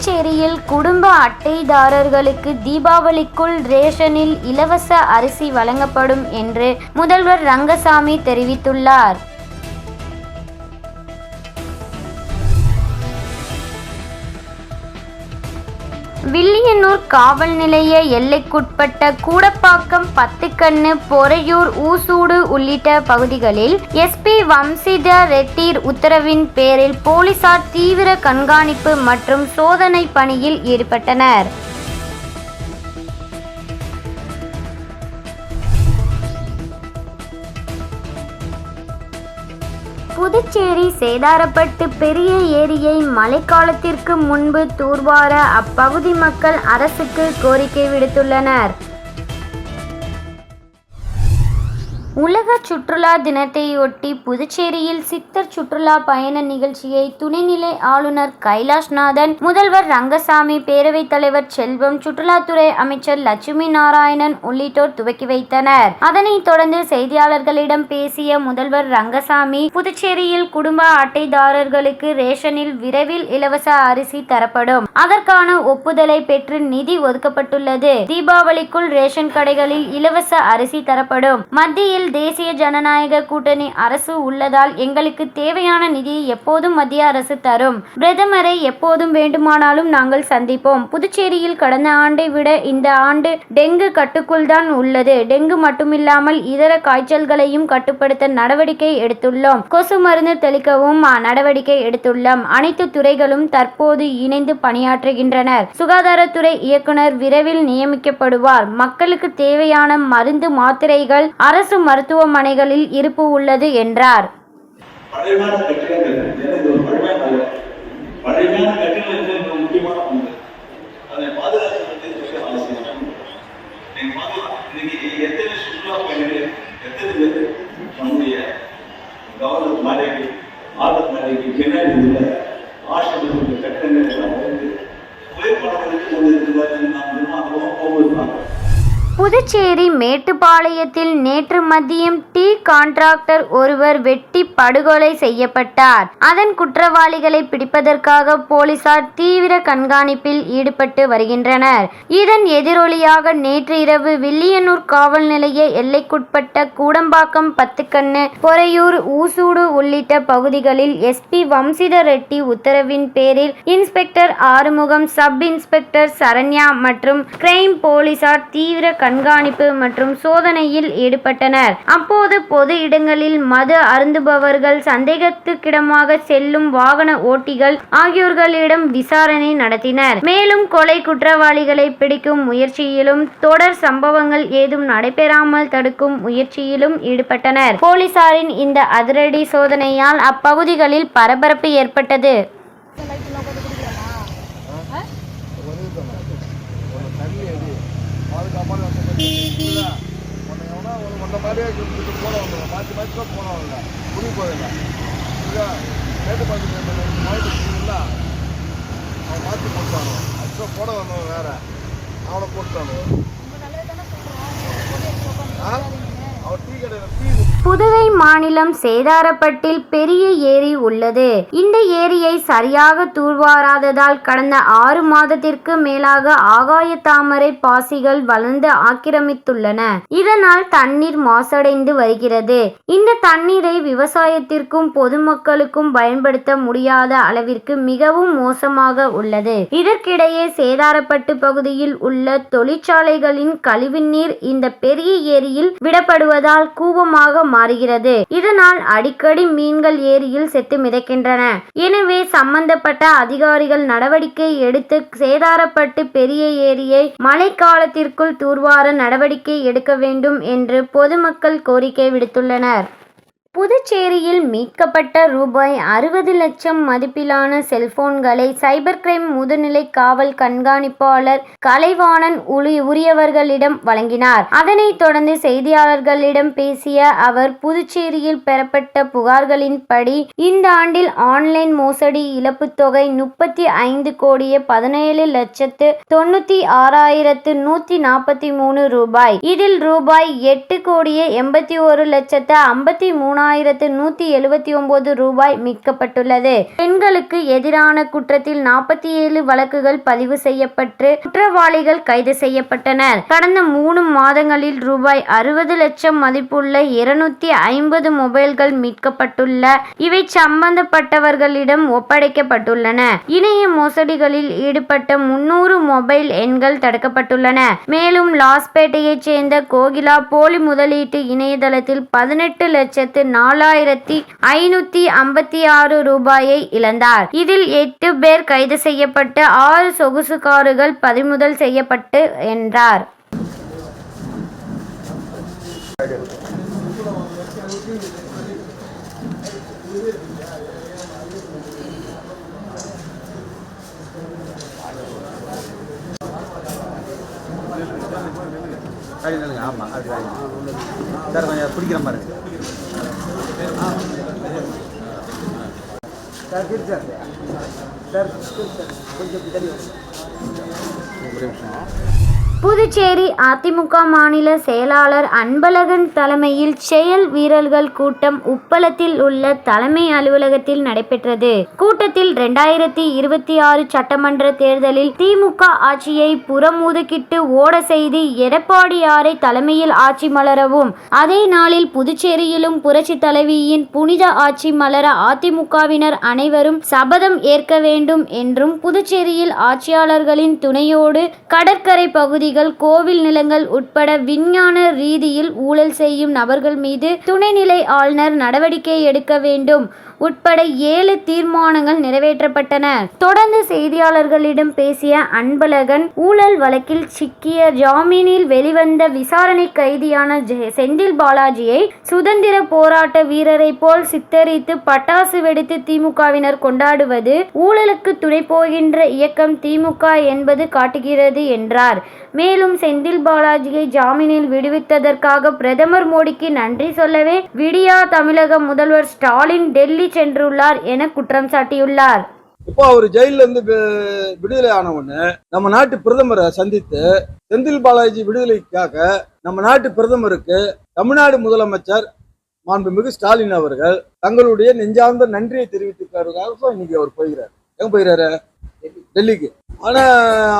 புதுச்சேரியில் குடும்ப அட்டைதாரர்களுக்கு தீபாவளிக்குள் ரேஷனில் இலவச அரிசி வழங்கப்படும் என்று முதல்வர் ரங்கசாமி தெரிவித்துள்ளார். வில்லியனூர் காவல் நிலைய எல்லைக்குட்பட்ட கூடப்பாக்கம் பத்துக்கண்ணு பொறையூர் ஊசூடு உள்ளிட்ட பகுதிகளில் எஸ்பி வம்சிதர் ரெட்டீர் உத்தரவின் பேரில் போலீசார் தீவிர கண்காணிப்பு மற்றும் சோதனை பணியில் ஈடுபட்டனர். புதுச்சேரி சேதாரப்பட்டு பெரிய ஏரியை மழைக்காலத்திற்கு முன்பு தூர்வார அப்பகுதி மக்கள் அரசுக்கு கோரிக்கை விடுத்துள்ளனர். உலக சுற்றுலா தினத்தையொட்டி புதுச்சேரியில் சித்தர் சுற்றுலா பயண நிகழ்ச்சியை துணைநிலை ஆளுநர் கைலாஷ்நாதன் முதல்வர் ரங்கசாமி பேரவைத் தலைவர் செல்வம் சுற்றுலாத்துறை அமைச்சர் லட்சுமி நாராயணன் உள்ளிட்டோர் துவக்கி வைத்தனர். அதனைத் தொடர்ந்து செய்தியாளர்களிடம் பேசிய முதல்வர் ரங்கசாமி புதுச்சேரியில் குடும்ப அட்டைதாரர்களுக்கு ரேஷனில் விரைவில் இலவச அரிசி தரப்படும். அதற்கான ஒப்புதலை பெற்று நிதி ஒதுக்கப்பட்டுள்ளது. தீபாவளிக்குள் ரேஷன் கடைகளில் இலவச அரிசி தரப்படும். மத்தியில் தேசிய ஜனநாயக கூட்டணி அரசு உள்ளதால் எங்களுக்கு தேவையான நிதியை எப்போதும் மத்திய அரசு தரும். பிரதமரை எப்போதும் வேண்டுமானாலும் நாங்கள் சந்திப்போம். புதுச்சேரியில் கடந்த ஆண்டை விட இந்த ஆண்டு டெங்கு கட்டுக்குள் தான் உள்ளது. டெங்கு மட்டுமில்லாமல் இதர காய்ச்சல்களையும் கட்டுப்படுத்த நடவடிக்கை எடுத்துள்ளோம். கொசு மருந்து தெளிக்கவும் நடவடிக்கை எடுத்துள்ளோம். அனைத்து துறைகளும் தற்போது இணைந்து பணியாற்றுகின்றனர். சுகாதாரத்துறை இயக்குனர் விரைவில் நியமிக்கப்படுவார். மக்களுக்கு தேவையான மருந்து மாத்திரைகள் அரசு மருத்துவமனைகளில் இருப்பு உள்ளது என்றார். கவர்னர் ஆதர் பின்னாடி உள்ள ஆசிரியர்களுடைய எல்லாம் வந்து புகைப்படங்களுக்கு கொண்டு இருக்கிறார்கள் நாம் தினம் அதுவும் போகுது புதுச்சேரி மேட்டுப்பாளையத்தில் நேற்று மதியம் டீ கான்ட்ராக்டர் ஒருவர் வெட்டி படுகொலை செய்யப்பட்டார். அதன் குற்றவாளிகளை பிடிப்பதற்காக போலீசார் தீவிர கண்காணிப்பில் ஈடுபட்டு வருகின்றனர். இதன் எதிரொலியாக நேற்று இரவு வில்லியனூர் காவல் நிலைய எல்லைக்குட்பட்ட கூடம்பாக்கம் பத்துக்கண்ணு பொறையூர் ஊசூடு உள்ளிட்ட பகுதிகளில் எஸ்பி வம்சிதர் ரெட்டி உத்தரவின் பேரில் inspector Arumugam sub inspector Saranya மற்றும் கிரைம் போலீசார் தீவிர கண்காணிப்பு மற்றும் சோதனையில் ஈடுபட்டனர். அப்போது பொது இடங்களில் மது அருந்துபவர்கள் சந்தேகத்துக்கிடமாக செல்லும் வாகன ஓட்டிகள் ஆகியோர்களிடம் விசாரணை நடத்தினர். மேலும் கொலை குற்றவாளிகளை பிடிக்கும் முயற்சியிலும் தொடர் சம்பவங்கள் ஏதும் நடைபெறாமல் தடுக்கும் முயற்சியிலும் ஈடுபட்டனர். போலீசாரின் இந்த அதிரடி சோதனையால் அப்பகுதிகளில் பரபரப்பு ஏற்பட்டது. பாதுகாப்பான உன்னை எவனா ஒரு உன்னை மாதிரியே இருந்துட்டு போட வந்தவங்க மாற்றி மாற்றி தான் போனவங்க முடிவு போதில்ல இல்லை கேட்டு பார்த்து மாட்டு இல்லை அவன் மாற்றி போட்டானோ? ஆக்சுவலாக போட வந்தவன் வேற. அவனை போட்டானோ ஆ? புதுவை மாநிலம் சேதாரப்பட்டில் பெரிய ஏரி உள்ளது. இந்த ஏரியை சரியாக தூர்வாராததால் கடந்த ஆறு மாதத்திற்கு மேலாக ஆகாய தாமரை பாசிகள் வளர்ந்து ஆக்கிரமித்துள்ளன. இதனால் தண்ணீர் மாசடைந்து வருகிறது. இந்த தண்ணீரை விவசாயத்திற்கும் பொதுமக்களுக்கும் பயன்படுத்த முடியாத அளவிற்கு மிகவும் மோசமாக உள்ளது. இதற்கிடையே சேதாரப்பட்டு பகுதியில் உள்ள தொழிற்சாலைகளின் கழிவுநீர் இந்த பெரிய ஏரியில் விடப்படுவதால் கூபமாக மாறுகிறது. இதனால் அடிக்கடி மீன்கள் ஏரியில் செத்து மிதக்கின்றன. எனவே சம்பந்தப்பட்ட அதிகாரிகள் நடவடிக்கை எடுத்து சேதாரப்பட்டு பெரிய ஏரியை மழைக்காலத்திற்குள் தூர்வார நடவடிக்கை எடுக்க வேண்டும் என்று பொதுமக்கள் கோரிக்கை விடுத்துள்ளனர். புதுச்சேரியில் மீட்கப்பட்ட ரூபாய் அறுபது லட்சம் மதிப்பிலான செல்போன்களை சைபர் கிரைம் முதுநிலை காவல் கண்காணிப்பாளர் கலைவாணன் உளி உரியவர்களிடம் வழங்கினார். அதனைத் தொடர்ந்து செய்தியாளர்களிடம் பேசிய அவர் புதுச்சேரியில் பெறப்பட்ட புகார்களின்படி இந்த ஆண்டில் ஆன்லைன் மோசடி இழப்பு தொகை முப்பத்தி ஐந்து கோடியே பதினேழு லட்சத்து தொண்ணூத்தி ஆறாயிரத்து நூத்தி நாற்பத்தி மூணு ரூபாய். இதில் ரூபாய் எட்டு கோடியே எண்பத்தி ஒரு லட்சத்து ஐம்பத்தி மூணு மூணாயிரத்து நூற்றி எழுபத்தி ஒம்பது ரூபாய் மீட்கப்பட்டுள்ளது. பெண்களுக்கு எதிரான குற்றத்தில் நாற்பத்தி ஏழு வழக்குகள் பதிவு செய்யப்பட்டு குற்றவாளிகள் கைது செய்யப்பட்டனர். கடந்த மூணு மாதங்களில் ரூபாய் அறுபது லட்சம் மதிப்புள்ள இருநூத்தி ஐம்பது மொபைல்கள் மீட்கப்பட்டுள்ள இவை சம்பந்தப்பட்டவர்களிடம் ஒப்படைக்கப்பட்டுள்ளன. இணைய மோசடிகளில் ஈடுபட்ட முன்னூறு மொபைல் எண்கள் தடுக்கப்பட்டுள்ளன. மேலும் லாஸ்பேட்டையைச் சேர்ந்த கோகிலா போலி முதலீட்டு இணையதளத்தில் பதினெட்டு லட்சத்து நாலாயிரத்தி ஐநூத்தி ஐம்பத்தி ஆறு ரூபாயை இழந்தார். இதில் எட்டு பேர் கைது செய்யப்பட்டு ஆறு சொகுசு கார்கள் பறிமுதல் செய்யப்பட்டு என்றார். ஆமாம் அது சார் கொஞ்சம் பிடிக்கிற மாதிரி சரி சார் சார் சார் கொஞ்சம் புதுச்சேரி அதிமுக மாநில செயலாளர் அன்பழகன் தலைமையில் செயல் வீரர்கள் கூட்டம் உப்பளத்தில் உள்ள தலைமை அலுவலகத்தில் நடைபெற்றது. கூட்டத்தில் இரண்டாயிரத்தி இருபத்தி ஆறு சட்டமன்ற தேர்தலில் திமுக ஆட்சியை புறமுதுகிட்டு ஓட செய்து எடப்பாடியாரை தலைமையில் ஆட்சி மலரவும். அதே நாளில் புதுச்சேரியிலும் புரட்சி தலைவியின் புனித ஆட்சி மலர அதிமுகவினர் அனைவரும் சபதம் ஏற்க வேண்டும் என்றும் புதுச்சேரியில் ஆட்சியாளர்களின் துணையோடு கடற்கரை பகுதி பகுதிகள் கோவில் நிலங்கள் உட்பட விஞ்ஞான ரீதியில் ஊழல் செய்யும் நபர்கள் மீது துணைநிலை ஆளுநர் நடவடிக்கை எடுக்க வேண்டும். உட்பட ஏழு தீர்மானங்கள் நிறைவேற்றப்பட்டன. தொடர்ந்து செய்தியாளர்களிடம் பேசிய அன்பழகன் ஊழல் வழக்கில் சிக்கிய ஜாமீனில் வெளிவந்த விசாரணை கைதியான செந்தில் பாலாஜியை சுதந்திர போராட்ட வீரரை போல் சித்தரித்து பட்டாசு வெடித்து திமுகவினர் கொண்டாடுவது ஊழலுக்கு துணை போகின்ற இயக்கம் திமுக என்பது காட்டுகிறது என்றார். மேலும் செந்தில் பாலாஜியை ஜாமீனில் விடுவித்ததற்காக பிரதமர் மோடிக்கு நன்றி சொல்லவே விடியா தமிழக முதல்வர் ஸ்டாலின் டெல்லி சென்றுள்ளார் என குற்றம் சாட்டியுள்ளார். இப்போ அவர் ஜெயில இருந்து விடுதலை ஆன உடனே நம்ம நாட்டு பிரதமரை சந்தித்து செந்தில் பாலாஜி விடுதலைக்காக நம்ம நாட்டு பிரதமருக்கு தமிழ்நாடு முதலமைச்சர் மாண்புமிகு ஸ்டாலின் அவர்கள் தங்களுடைய நெஞ்சார்ந்த நன்றியை தெரிவித்துக்காருக்காக இன்னைக்கு அவர் போகிறார். எங்க போயிறாரு? டெல்லிக்கு. ஆனா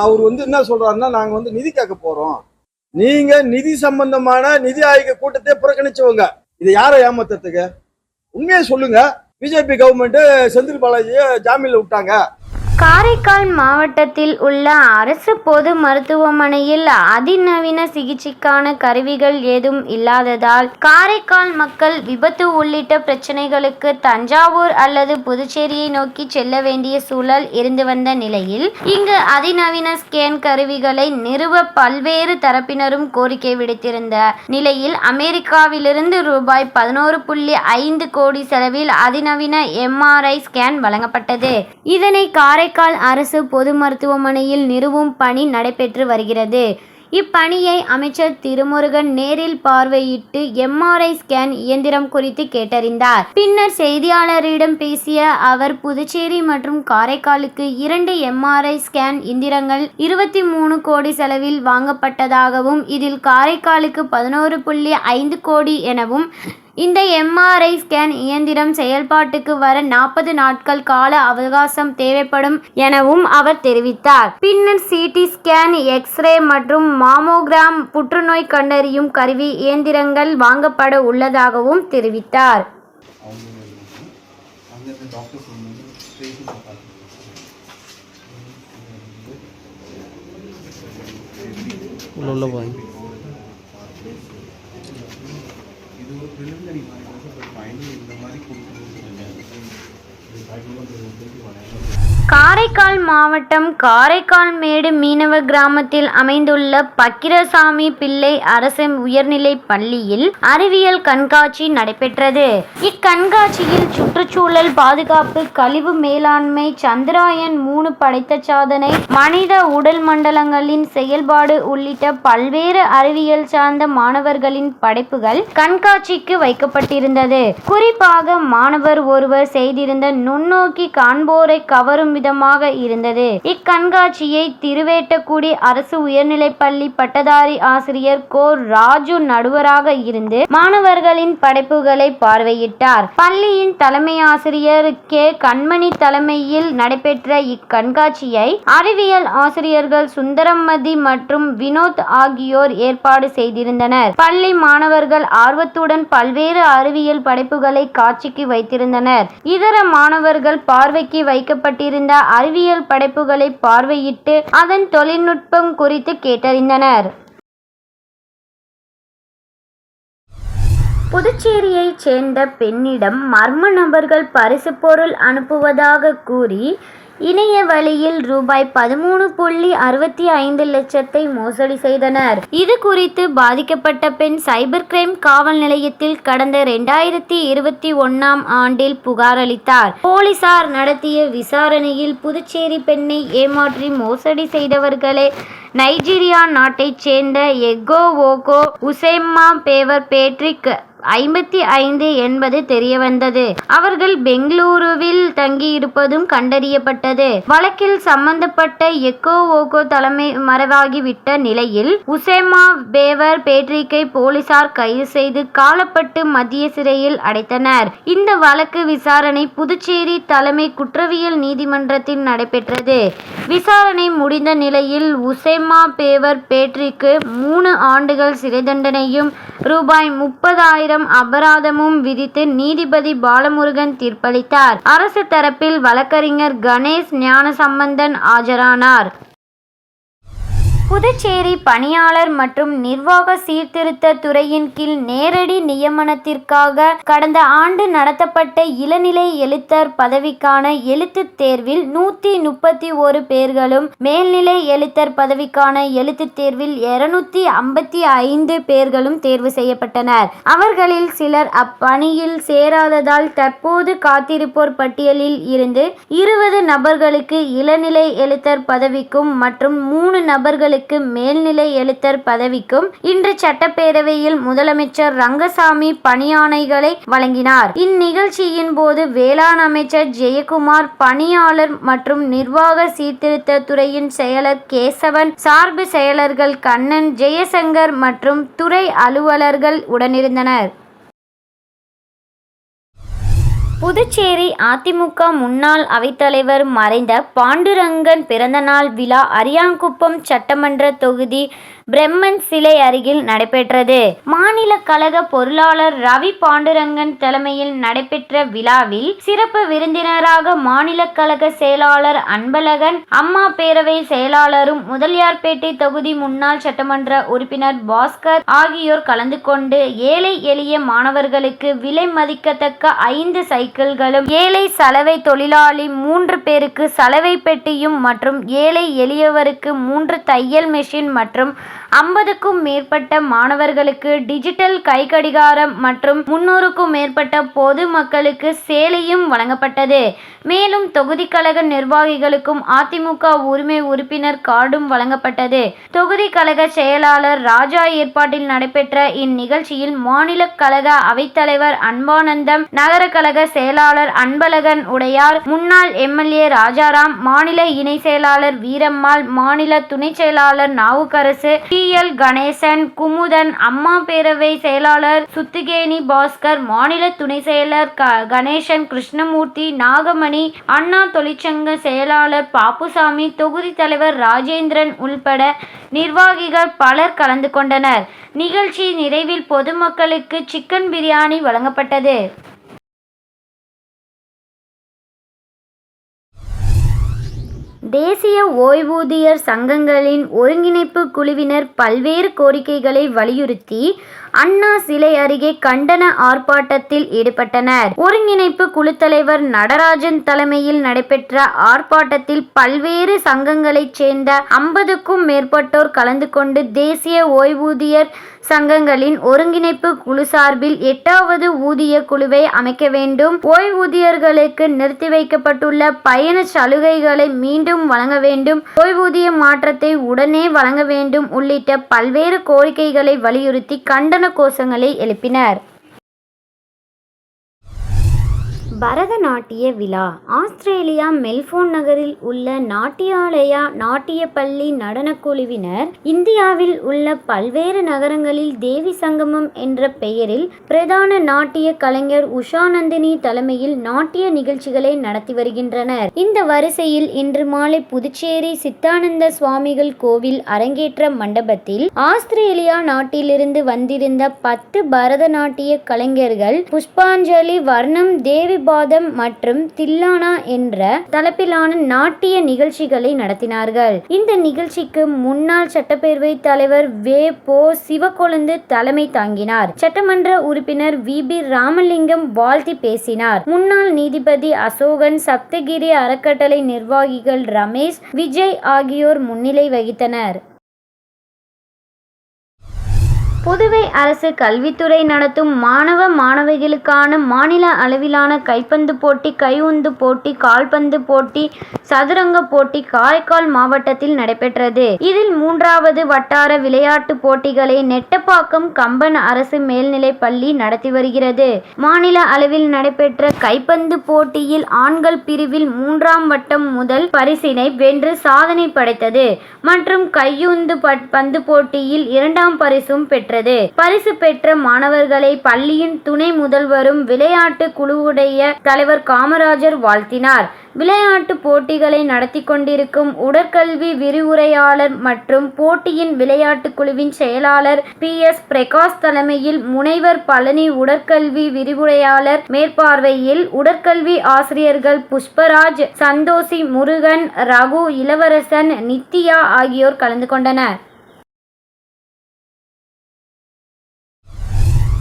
அவர் வந்து என்ன சொல்றாருன்னா நாங்க வந்து நிதி கேட்க போறோம். நீங்க நிதி சம்பந்தமான நிதி ஆயோக கூட்டத்தை புறக்கணிச்சவங்க. இதை யாரை ஏமாத்துறதுக்கு? உண்மையை சொல்லுங்க. பிஜேபி கவர்மெண்ட்டு செந்தில் பாலாஜியை ஜாமீனில் விட்டாங்க. காரைக்கால் மாவட்டத்தில் உள்ள அரசு பொது மருத்துவமனையில் அதிநவீன சிகிச்சைக்கான கருவிகள் ஏதும் இல்லாததால் காரைக்கால் மக்கள் விபத்து உள்ளிட்ட பிரச்சனைகளுக்கு தஞ்சாவூர் அல்லது புதுச்சேரியை நோக்கி செல்ல வேண்டிய சூழல் இருந்து வந்த நிலையில் இங்கு அதிநவீன ஸ்கேன் கருவிகளை நிறுவ பல்வேறு தரப்பினரும் கோரிக்கை விடுத்திருந்த நிலையில் அமெரிக்காவிலிருந்து ரூபாய் பதினோரு புள்ளி ஐந்து கோடி செலவில் அதிநவீன எம்ஆர்ஐ ஸ்கேன் வழங்கப்பட்டது. இதனை காரைக்கால் அரசு பொது மருத்துவமனையில் நிறுவும் பணி நடைபெற்று வருகிறது. இப்பணியை அமைச்சர் திருமுருகன் நேரில் பார்வையிட்டு எம்ஆர்ஐ ஸ்கேன் இயந்திரம் குறித்து கேட்டறிந்தார். பின்னர் செய்தியாளரிடம் பேசிய அவர் புதுச்சேரி மற்றும் காரைக்காலுக்கு இரண்டு எம்ஆர்ஐ ஸ்கேன் இயந்திரங்கள் இருபத்தி மூணு கோடி செலவில் வாங்கப்பட்டதாகவும் இதில் காரைக்காலுக்கு பதினோரு புள்ளி ஐந்து கோடி எனவும் இந்த எம்ஆர்ஐ ஸ்கேன் இயந்திரம் செயல்பாட்டுக்கு வர நாற்பது நாட்கள் கால அவகாசம் தேவைப்படும் எனவும் அவர் தெரிவித்தார். பின்னர் சிடி ஸ்கேன் எக்ஸ்ரே மற்றும் மாமோகிராம் புற்றுநோய் கண்டறியும் கருவி இயந்திரங்கள் வாங்கப்பட உள்ளதாகவும் தெரிவித்தார். உள்ள உள்ள போய் இது ஒரு ஃபைனல் இந்த மாதிரி கொடுக்கணும் காரைக்கால் மாவட்டம் காரைக்கால் மேடு மீனவ கிராமத்தில் அமைந்துள்ள பக்கிரசாமி பிள்ளை அரசு உயர்நிலைப் பள்ளியில் அறிவியல் கண்காட்சி நடைபெற்றது. இக்கண்காட்சியில் சுற்றுச்சூழல் பாதுகாப்பு கழிவு மேலாண்மை சந்திராயன் மூணு படைத்த சாதனை மனித உடல் மண்டலங்களின் செயல்பாடு உள்ளிட்ட பல்வேறு அறிவியல் சார்ந்த மாணவர்களின் படைப்புகள் கண்காட்சிக்கு வைக்கப்பட்டிருந்தது. குறிப்பாக மாணவர் ஒருவர் செய்திருந்த முன்னோக்கி காண்போரை கவரும் விதமாக இருந்தது. இக்கண்காட்சியை திருவேட்டக்குடி அரசு உயர்நிலைப்பள்ளி பட்டதாரி ஆசிரியர் கோ ராஜு நடுவராக இருந்து மாணவர்களின் படைப்புகளை பார்வையிட்டார். பள்ளியின் தலைமை ஆசிரியர் கே. கண்மணி தலைமையில் நடைபெற்ற இக்கண்காட்சியை அறிவியல் ஆசிரியர்கள் சுந்தரமதி மற்றும் வினோத் ஆகியோர் ஏற்பாடு செய்திருந்தனர். பள்ளி மாணவர்கள் ஆர்வத்துடன் பல்வேறு அறிவியல் படைப்புகளை காட்சிக்கு வைத்திருந்தனர். இதர மாணவர் மாணவர்கள் பார்வைக்கு வைக்கப்பட்டிருந்த அறிவியல் படைப்புகளை பார்வையிட்டு அதன் தொழில்நுட்பம் குறித்து கேட்டறிந்தனர். புதுச்சேரியைச் சேர்ந்த பெண்ணிடம் மர்ம நபர்கள் பரிசு பொருள் அனுப்புவதாக கூறி இணைய வழியில் ரூபாய் பதிமூணு புள்ளி அறுபத்தி ஐந்து லட்சத்தை மோசடி செய்தனர். இது குறித்து பாதிக்கப்பட்ட பெண் சைபர் கிரைம் காவல் நிலையத்தில் கடந்த இரண்டாயிரத்தி இருபத்தி ஒன்னாம் ஆண்டில் புகார் அளித்தார். போலீசார் நடத்திய விசாரணையில் புதுச்சேரி பெண்ணை ஏமாற்றி மோசடி செய்தவர்களே நைஜீரியா நாட்டைச் சேர்ந்த எகோ ஓகோ உசேம்மா பேவர் பேட்ரிக் ஐம்பத்தி ஐந்து என்பது தெரியவந்தது. அவர்கள் பெங்களூருவில் தங்கியிருப்பதும் கண்டறியப்பட்டது. வழக்கில் சம்பந்தப்பட்ட எக்கோ ஓகோ தலைமை மறைவாகிவிட்ட நிலையில் உசேமா பேவர் பேட்ரிக்கை போலீசார் கைது செய்து காலப்பட்டு மத்திய சிறையில் அடைத்தனர். இந்த வழக்கு விசாரணை புதுச்சேரி தலைமை குற்றவியல் நீதிமன்றத்தில் நடைபெற்றது. விசாரணை முடிந்த நிலையில் உசேமா பேவர் பேட்ரிக்கு மூணு ஆண்டுகள் சிறை தண்டனையும் ரூபாய் முப்பதாயிரம் அபராதமும் விதித்து நீதிபதி பாலமுருகன் தீர்ப்பளித்தார். அரசு தரப்பில் வழக்கறிஞர் கணேஷ் ஞானசம்பந்தன் ஆஜரானார். புதுச்சேரி பணியாளர் மற்றும் நிர்வாக சீர்திருத்த துறையின் கீழ் நேரடி நியமனத்திற்காக கடந்த ஆண்டு நடத்தப்பட்ட இளநிலை எழுத்தர் பதவிக்கான எழுத்துத் தேர்வில் நூத்தி முப்பத்தி ஒரு பேர்களும் மேல்நிலை எழுத்தர் பதவிக்கான எழுத்துத் தேர்வில் இருநூத்தி ஐம்பத்தி ஐந்து பேர்களும் தேர்வு செய்யப்பட்டனர். அவர்களில் சிலர் அப்பணியில் சேராததால் தற்போது காத்திருப்போர் பட்டியலில் இருந்து இருபது நபர்களுக்கு இளநிலை எழுத்தர் பதவிக்கும் மற்றும் மூணு நபர்களுக்கு மேல்நிலை எழுத்தர் பதவிக்கும் இன்று சட்டப்பேரவையில் முதலமைச்சர் ரங்கசாமி பணியாணைகளை வழங்கினார். இந்நிகழ்ச்சியின் போது வேளாண் அமைச்சர் ஜெயக்குமார் பணியாளர் மற்றும் நிர்வாக சீர்திருத்த துறையின் செயலர் கேசவன் சார்பு செயலர்கள் கண்ணன் ஜெயசங்கர் மற்றும் துறை அலுவலர்கள் உடனிருந்தனர். புதுச்சேரி அதிமுக முன்னாள் அவைத்தலைவர் மறைந்த பாண்டுரங்கன் பிறந்தநாள் விழா அரியாங்குப்பம் சட்டமன்ற தொகுதி பிரம்மன் சிலை அருகில் நடைபெற்றது. மாநில கழக பொருளாளர் ரவி பாண்டுரங்கன் தலைமையில் நடைபெற்ற விழாவில் சிறப்பு விருந்தினராக மாநில கழக செயலாளர் அன்பழகன் அம்மா பேரவை செயலாளரும் முதலியார்பேட்டை தொகுதி முன்னாள் சட்டமன்ற உறுப்பினர் பாஸ்கர் ஆகியோர் கலந்து கொண்டு ஏழை எளிய மாணவர்களுக்கு விலை மதிக்கத்தக்க ஐந்து சைக்கிள்களும் ஏழை சலவை தொழிலாளி மூன்று பேருக்கு சலவை பெட்டியும் மற்றும் ஏழை எளியவருக்கு மூன்று தையல் மெஷின் மற்றும் ஐம்பதுக்கும் மேற்பட்ட மாணவர்களுக்கு டிஜிட்டல் கைக்கடிகாரம் மற்றும் முன்னூறுக்கும் மேற்பட்ட பொது மக்களுக்கு சேலையும் வழங்கப்பட்டது. மேலும் தொகுதி கழக நிர்வாகிகளுக்கும் அதிமுக உரிமை உறுப்பினர் கார்டும் வழங்கப்பட்டது. தொகுதி கழக செயலாளர் ராஜா ஏற்பாட்டில் நடைபெற்ற இந்நிகழ்ச்சியில் மாநில கழக அவைத்தலைவர் அன்பானந்தம் நகர கழக செயலாளர் அன்பழகன் உடையார் முன்னாள் எம்எல்ஏ ராஜாராம் மாநில இணை செயலாளர் வீரம்மாள் மாநில துணை செயலாளர் நாவுக்கரசு டி எல் கணேசன் குமுதன் அம்மா பேரவை செயலாளர் சுத்துகேணி பாஸ்கர் மாநில துணை செயலர் க கணேசன் கிருஷ்ணமூர்த்தி நாகமணி அண்ணா தொழிற்சங்க செயலாளர் பாப்புசாமி தொகுதி தலைவர் ராஜேந்திரன் உள்பட நிர்வாகிகள் பலர் கலந்து கொண்டனர். நிகழ்ச்சி நிறைவில் பொதுமக்களுக்கு சிக்கன் பிரியாணி வழங்கப்பட்டது. தேசிய ஓய்வூதியர் சங்கங்களின் ஒருங்கிணைப்பு குழுவினர் பல்வேறு கோரிக்கைகளை வலியுறுத்தி அண்ணா சிலை அருகே கண்டன ஆர்ப்பாட்டத்தில் ஈடுபட்டனர். ஒருங்கிணைப்பு குழு தலைவர் நடராஜன் தலைமையில் நடைபெற்ற ஆர்ப்பாட்டத்தில் பல்வேறு சங்கங்களைச் சேர்ந்த ஐம்பதுக்கும் மேற்பட்டோர் கலந்து கொண்டு தேசிய ஓய்வூதியர் சங்கங்களின் ஒருங்கிணைப்பு குழு சார்பில் எட்டாவது ஊதிய குழுவை அமைக்க வேண்டும். ஓய்வூதியர்களுக்கு நிறுத்தி வைக்கப்பட்டுள்ள பயண சலுகைகளை மீண்டும் வழங்க வேண்டும். ஓய்வூதிய மாற்றத்தை உடனே வழங்க வேண்டும் உள்ளிட்ட பல்வேறு கோரிக்கைகளை வலியுறுத்தி கண்டன கோஷங்களை எழுப்பினர். பரதநாட்டிய விழா. ஆஸ்திரேலியா மெல்போர்ன் நகரில் உள்ள நாட்டியாலயா நாட்டிய பள்ளி நடனக் குழுவினர் இந்தியாவில் உள்ள பல்வேறு நகரங்களில் தேவி சங்கமம் என்ற பெயரில் பிரதான நாட்டிய கலைஞர் உஷா நந்தினி தலைமையில் நாட்டிய நிகழ்ச்சிகளை நடத்தி வருகின்றனர். இந்த வரிசையில் இன்று மாலை புதுச்சேரி சித்தானந்த சுவாமிகள் கோவில் அரங்கேற்ற மண்டபத்தில் ஆஸ்திரேலியா நாட்டிலிருந்து வந்திருந்த பத்து பரதநாட்டிய கலைஞர்கள் புஷ்பாஞ்சலி வர்ணம் தேவி தேவிபாதம் மற்றும் தில்லானா என்ற தலைப்பிலான நாட்டிய நிகழ்ச்சிகளை நடத்தினார்கள். இந்த நிகழ்ச்சிக்கு முன்னாள் சட்டப்பேரவை தலைவர் வே. போ. சிவக்கொழுந்து தலைமை தாங்கினார். சட்டமன்ற உறுப்பினர் வி. பி. ராமலிங்கம் வாழ்த்தி பேசினார். முன்னாள் நீதிபதி அசோகன் சப்தகிரி அறக்கட்டளை நிர்வாகிகள் ரமேஷ் விஜய் ஆகியோர் முன்னிலை வகித்தனர். புதுவை அரசு கல்வித்துறை நடத்தும் மாணவ மாணவிகளுக்கான மாநில அளவிலான கைப்பந்து போட்டி கையுந்து போட்டி கால்பந்து போட்டி சதுரங்க போட்டி காரைக்கால் மாவட்டத்தில் நடைபெற்றது. இதில் மூன்றாவது வட்டார விளையாட்டு போட்டிகளை நெட்டப்பாக்கம் கம்பன் அரசு மேல்நிலைப் பள்ளி நடத்தி வருகிறது. மாநில அளவில் நடைபெற்ற கைப்பந்து போட்டியில் ஆண்கள் பிரிவில் மூன்றாம் வட்டம் முதல் பரிசினை வென்று சாதனை படைத்தது. மற்றும் கையுந்து பட்- பந்து போட்டியில் இரண்டாம் பரிசும் பெற்றது. பரிசு பெற்ற மாணவர்களை பள்ளியின் துணை முதல்வரும் விளையாட்டு குழுவுடைய தலைவர் காமராஜர் வாழ்த்தினார். விளையாட்டு போட்டிகளை நடத்தி கொண்டிருக்கும் உடற்கல்வி விரிவுரையாளர் மற்றும் போட்டியின் விளையாட்டு குழுவின் செயலாளர் பி. எஸ். பிரகாஷ் தலைமையில் முனைவர் பழனி உடற்கல்வி விரிவுரையாளர் மேற்பார்வையில் உடற்கல்வி ஆசிரியர்கள் புஷ்பராஜ் சந்தோஷி முருகன் ரகு இளவரசன் நித்யா ஆகியோர் கலந்து கொண்டனர்.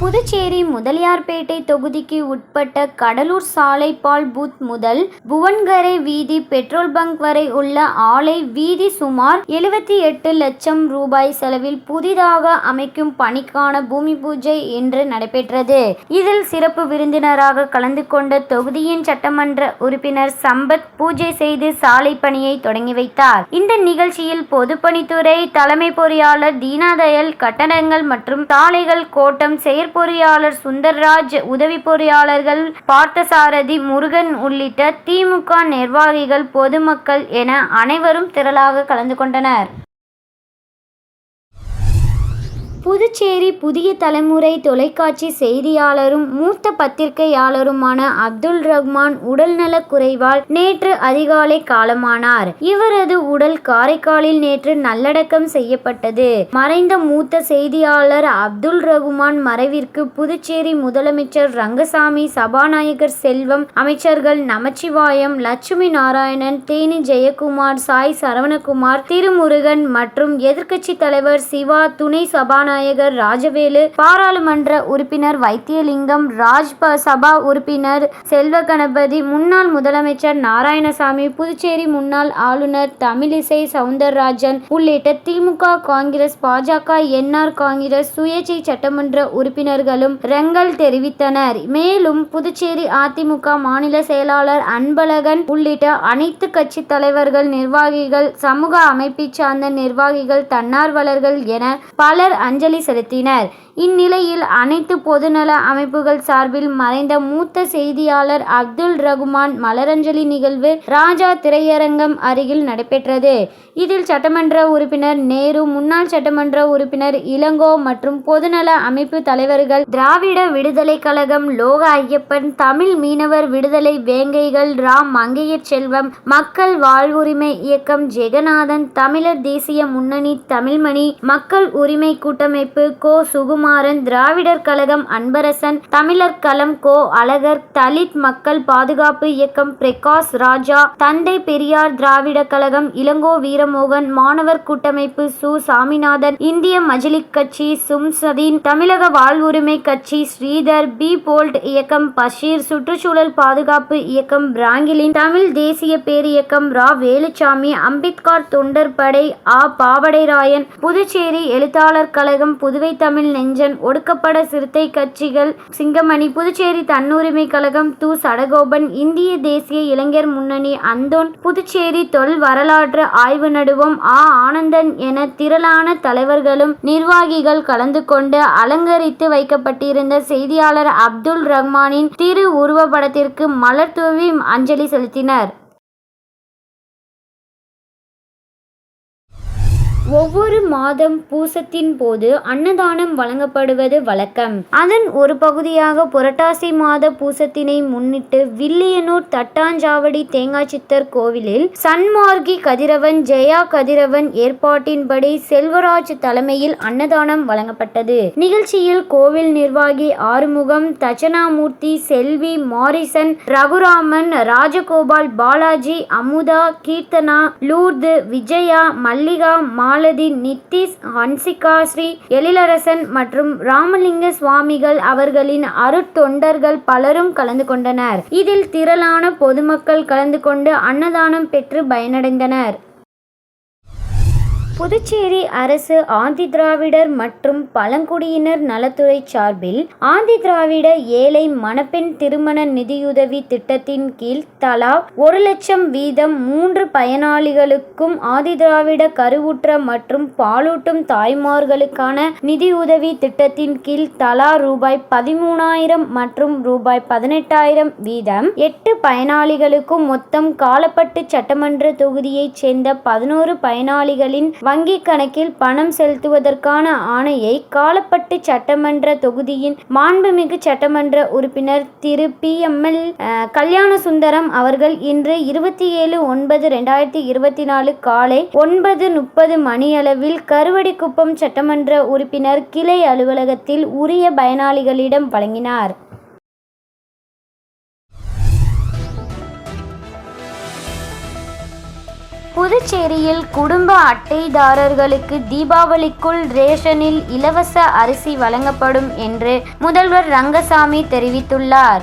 புதுச்சேரி முதலியார்பேட்டை தொகுதிக்கு உட்பட்ட கடலூர் சாலை பால் பூத் முதல் புவன்கரை வீதி பெட்ரோல் பங்க் வரை உள்ள ஆலை வீதி சுமார் எழுபத்தி எட்டு லட்சம் ரூபாய் செலவில் புதிதாக அமைக்கும் பணிக்கான பூமி பூஜை இன்று நடைபெற்றது. இதில் சிறப்பு விருந்தினராக கலந்து கொண்ட தொகுதியின் சட்டமன்ற உறுப்பினர் சம்பத் பூஜை செய்து சாலை பணியை தொடங்கி வைத்தார். இந்த நிகழ்ச்சியில் பொதுப்பணித்துறை தலைமை பொறியாளர் தீனாதயல் கட்டடங்கள் மற்றும் சாலைகள் கோட்டம் செயற் பொறியாளர் சுந்தர்ராஜ் உதவி பொறியாளர்கள் பார்த்தசாரதி முருகன் உள்ளிட்ட திமுக நிர்வாகிகள் பொதுமக்கள் என அனைவரும் திரளாக கலந்து கொண்டனர். புதுச்சேரி புதிய தலைமுறை தொலைக்காட்சி செய்தியாளரும் மூத்த பத்திரிகையாளருமான அப்துல் ரஹ்மான் உடல்நலக் குறைவால் நேற்று அதிகாலை காலமானார். இவரது உடல் காரைக்காலில் நேற்று நல்லடக்கம் செய்யப்பட்டது. மறைந்த மூத்த செய்தியாளர் அப்துல் ரஹ்மான் மறைவிற்கு புதுச்சேரி முதலமைச்சர் ரங்கசாமி சபாநாயகர் செல்வம் அமைச்சர்கள் நமச்சிவாயம் லட்சுமி நாராயணன் தேனி ஜெயக்குமார் சாய் சரவணகுமார் திருமுருகன் மற்றும் எதிர்க்கட்சி தலைவர் சிவா துணை சபாநாயகர் ராஜவேலு பாராளுமன்ற உறுப்பினர் வைத்தியலிங்கம் ராஜ் சபா உறுப்பினர் செல்வ கணபதி முன்னாள் முதலமைச்சர் நாராயணசாமி புதுச்சேரி முன்னாள் ஆளுநர் தமிழிசை சவுந்தரராஜன் உள்ளிட்ட திமுக காங்கிரஸ் பாஜக என்ஆர் காங்கிரஸ் சுயேட்சை சட்டமன்ற உறுப்பினர்களும் இரங்கல் தெரிவித்தனர். மேலும் புதுச்சேரி அதிமுக மாநில செயலாளர் அன்பழகன் உள்ளிட்ட அனைத்து கட்சி தலைவர்கள் நிர்வாகிகள் சமூக அமைப்பை சார்ந்த நிர்வாகிகள் தன்னார்வலர்கள் என பலர் அஞ்சலி செலுத்தினர். இந்நிலையில் அனைத்து பொதுநல அமைப்புகள் சார்பில் மறைந்த மூத்த செய்தியாளர் அப்துல் ரகுமான் மலரஞ்சலி நிகழ்வு ராஜா திரையரங்கம் அருகில் நடைபெற்றது. இதில் சட்டமன்ற உறுப்பினர் நேரு முன்னாள் சட்டமன்ற உறுப்பினர் இளங்கோ மற்றும் பொதுநல அமைப்பு தலைவர்கள் திராவிட விடுதலை கழகம் லோக ஐயப்பன் தமிழ் மீனவர் விடுதலை வேங்கைகள் ராம் மங்கையர் செல்வம் மக்கள் வாழ்வுரிமை இயக்கம் ஜெகநாதன் தமிழர் தேசிய முன்னணி தமிழ்மணி மக்கள் உரிமை கூட்டம் கூட்டமைப்பு கோ சுகுமாரன் திராவிடர் கழகம் அன்பரசன் தமிழர் களம் கோ அழகர் தலித் மக்கள் பாதுகாப்பு இயக்கம் பிரகாஷ் ராஜா தந்தை பெரியார் திராவிட கழகம் இளங்கோ வீரமோகன் மாணவர் கூட்டமைப்பு சு. சாமிநாதன் இந்திய மஜ்லிக் கட்சி சும்சதீன் தமிழக வாழ்வுரிமை கட்சி ஸ்ரீதர் பி. போல்ட் இயக்கம் பஷீர் சுற்றுச்சூழல் பாதுகாப்பு இயக்கம் பிராங்கிலின் தமிழ் தேசிய பேரியக்கம் ரா. வேலுச்சாமி அம்பேத்கர் தொண்டர் படை ஆ. பாவடைராயன் புதுச்சேரி எழுத்தாளர் கழக கழகம் புதுவை தமிழ் நெஞ்சன் ஒடுக்கப்பட சிறுத்தை கட்சிகள் சிங்கமணி புதுச்சேரி தன்னுரிமை கழகம் து. சடகோபன் இந்திய தேசிய இளைஞர் முன்னணி அந்தோன் புதுச்சேரி தொல் வரலாற்று ஆய்வு நடுவம் ஆ. ஆனந்தன் என திரளான தலைவர்களும் நிர்வாகிகள் கலந்து கொண்டு அலங்கரித்து வைக்கப்பட்டிருந்த செய்தியாளர் அப்துல் ரஹ்மானின் திரு. உருவப்படத்திற்கு மலர் தூவி அஞ்சலி செலுத்தினர். ஒவ்வொரு மாதம் பூசத்தின் போது அன்னதானம் வழங்கப்படுவது வழக்கம். அதன் ஒரு பகுதியாக புரட்டாசி மாத பூசத்தினை முன்னிட்டு வில்லியனூர் தட்டாஞ்சாவடி தேங்காய் சித்தர் கோவிலில் சன்மார்கி கதிரவன் ஜெயா கதிரவன் ஏற்பாட்டின்படி செல்வராஜ் தலைமையில் அன்னதானம் வழங்கப்பட்டது. நிகழ்ச்சியில் கோவில் நிர்வாகி ஆறுமுகம் தட்சணாமூர்த்தி செல்வி மாரிசன் ரகுராமன் ராஜகோபால் பாலாஜி அமுதா கீர்த்தனா லூர்து விஜயா மல்லிகா மாலதி நித்திஷ் ஹன்சிகா ஸ்ரீ எழிலரசன் மற்றும் ராமலிங்க சுவாமிகள் அவர்களின் அருட்தொண்டர்கள் பலரும் கலந்து கொண்டனர். இதில் திரளான பொதுமக்கள் கலந்து கொண்டு அன்னதானம் பெற்று பயனடைந்தனர். புதுச்சேரி அரசு ஆதி திராவிடர் மற்றும் பழங்குடியினர் நலத்துறை சார்பில் ஆதி திராவிட ஏழை மணப்பெண் திருமண நிதியுதவி திட்டத்தின் கீழ் தலா ஒரு லட்சம் வீதம் மூன்று பயனாளிகளுக்கும் ஆதி திராவிட கருவுற்ற மற்றும் பாலூட்டும் தாய்மார்களுக்கான நிதியுதவி திட்டத்தின் கீழ் தலா ரூபாய் பதிமூணாயிரம் மற்றும் ரூபாய் பதினெட்டாயிரம் வீதம் எட்டு பயனாளிகளுக்கும் மொத்தம் காலப்பட்டு சட்டமன்ற தொகுதியைச் சேர்ந்த பதினோரு பயனாளிகளின் வங்கி கணக்கில் பணம் செலுத்துவதற்கான ஆணையை காலப்பட்டு சட்டமன்ற தொகுதியின் மாண்புமிகு சட்டமன்ற உறுப்பினர் திரு B M L Kalyana Sundaram அவர்கள் இன்று இருபத்தி ஏழு ஒன்பது ரெண்டாயிரத்தி இருபத்தி நாலு காலை ஒன்பது முப்பது மணியளவில் கருவடிக்குப்பம் சட்டமன்ற உறுப்பினர் கிளை அலுவலகத்தில் உரிய பயனாளிகளிடம் வழங்கினார். புதுச்சேரியில் குடும்ப அட்டைதாரர்களுக்கு தீபாவளிக்குள் ரேஷனில் இலவச அரிசி வழங்கப்படும் என்று முதல்வர் ரங்கசாமி தெரிவித்துள்ளார்.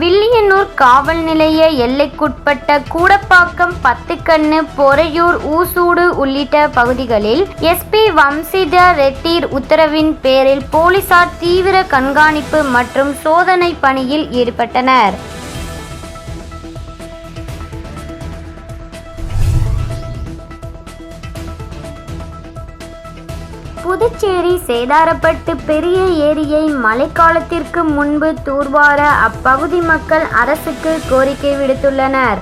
வில்லியனூர் காவல் நிலைய எல்லைக்குட்பட்ட கூடப்பாக்கம் பத்துக்கண்ணு பொறையூர் ஊசூடு உள்ளிட்ட பகுதிகளில் எஸ்பி வம்சித ரெட்டீர் உத்தரவின் பேரில் போலீசார் தீவிர கண்காணிப்பு மற்றும் சோதனை பணியில் ஈடுபட்டனர். சேதாரப்பட்டு பெரிய ஏரியை மழைக்காலத்திற்கு முன்பு தூர்வார அப்பகுதி மக்கள் அரசுக்கு கோரிக்கை விடுத்துள்ளனர்.